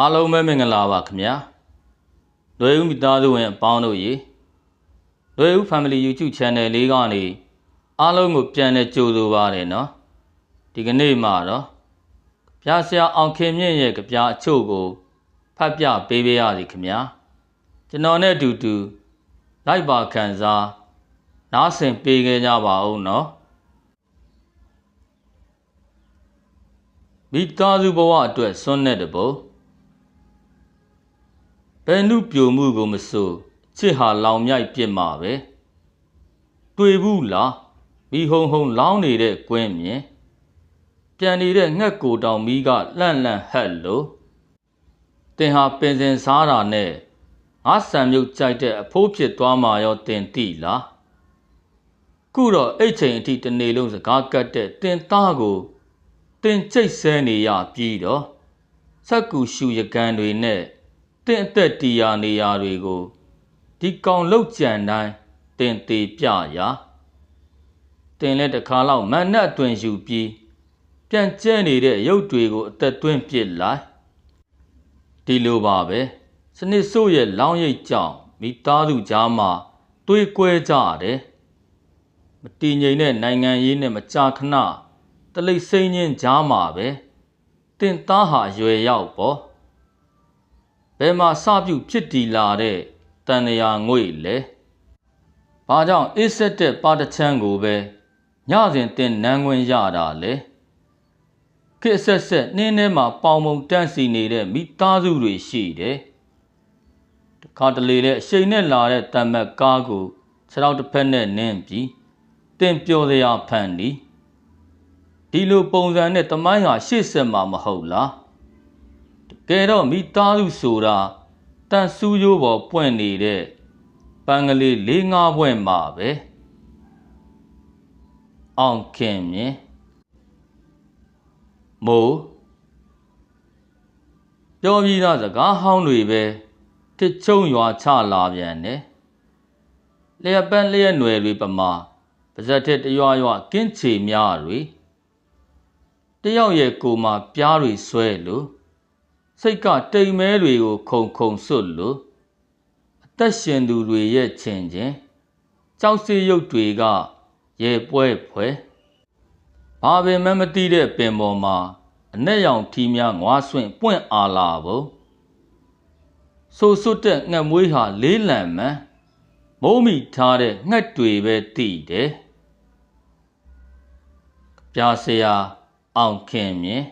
အားလုံးပဲမင်္ဂလာပါခင်ဗျာလွယ်ဦးမိသားစုဝင်အပေါင်းတို့ရေလွယ်ဦး Family YouTube Channel လေးကနေအားလုံးကိုပြန်လဲကြိုဆိုပါရနော်ဒီကနေ့မှာတော့ပြားဆရာအောင်ခင်မြင့်ရဲ့ကြပြအချို့ကိုဖတ်ပြပေးပေးရစီခင်ဗျာကျွန်တော်နဲ့အတူတူလိုက်ပါခံစားနားဆင်ပေးခဲ့ကြပါဦးနော်မိသားစုဘဝအတွက်စွန့်တဲ့တပုတ် ဘယ်နှုပြိုမှုကိုမဆိုချစ်ဟာလောင်မြိုက်ပြစ်မှာပဲတွေ့ဘူးလားမိဟုံဟုံလောင်းနေတဲ့ကွင်းမြင်ပြန်နေတဲ့ငှက်ကိုတောင်မီးကလှန့်လှန့်ဟက်လို့တင်ဟာပင်စင်စားတာနဲ့ငါဆံမြုပ်ကြိုက်တဲ့အဖိုးဖြစ်သွားမှာရောတင်တိလားခုတော့အဲ့ချိန်အထိတနေ့လုံးစကားကတ်တဲ့တင်သားကိုတင်ချိတ်ဆဲနေရပြီးတော့စက်ကူရှူရကန်တွေနဲ့ တင့်အသက်တီယာနေရာတွေကိုဒီကောင်လောက်ကြံတိုင်းတင်သေးပြရာတင်လက်တစ်ခါလောက်မနှက်အတွင်ယူပြီးပြန်ကျဲနေတဲ့ရုပ်တွေကိုအသက်သွင်းပစ်လိုက်ဒီလိုပါပဲစနစ်ဆိုးရဲ့လောင်းရိပ်ကြောင့်မိသားစုကြားမှာတွေးကွဲကြရတယ်မတည်ငြိမ်တဲ့နိုင်ငံရေးနဲ့မကြာခဏတလိပ်စိမ့်ချင်းကြားမှာပဲတင်သားဟာရွယ်ရောက်ပေါ့ ဘယ်မှာစပြုဖြစ်တည်လာတဲ့တန်ရာငွေလဲဘာကြောင့်အေးဆက်တဲ့ပါတချမ်းကိုပဲညစဉ်တင်နန်းခွင်ရတာလဲခေတ်ဆက်ဆက်နှင်းထဲမှာပေါင်မုံတန့်စီနေတဲ့မိသားစုတွေရှိတယ်တခါတလေတဲ့အရှိန်နဲ့လာတဲ့တံမက်ကားကိုခြေထောက်တစ်ဖက်နဲ့နင်းပြီးတင်ပျော်စရာဖန်ဒီဒီလိုပုံစံနဲ့တမိုင်းဟာရှေ့ဆက်မှာမဟုတ်လားတ ကယ်တော့မိသားစုဆိုတာတန်ဆူးရိုးပေါ်ပွင့်နေတဲ့ပန်းကလေး၄၅ဘွဲ့မှာပဲအောင်ခင်မြင်မိုးပြောပြီးသားစကားဟောင်းတွေပဲတစ်ချုံရွာချလာပြန်တယ်လျက်ပန်းလျက်ຫນွယ်တွေပမာပါဇက်ထက်တရွရွကင်းချေများတွေတယောက်ရဲ့ကိုယ်မှာပြားတွေဆွဲလို့ စိတ်ကတိမ်မဲတွေကိုခုံခုံစွတ်လို့အသက်ရှင်သူတွေရဲ့ချင်ချင်းကြောက်စီရုပ်တွေကရေပွဲဖွဲဘာပင်မှမသိတဲ့ပင်ပေါ်မှာအနက်ရောင်ထီးများငွားဆွင့်ပွင့်အားလာဖို့ဆိုစွတ်တဲ့ငှက်မွေးဟာလေးလံမှန်မိုးမိထားတဲ့ငှက်တွေပဲတည်တယ်ပြာစရာအောင်ခင်မြင်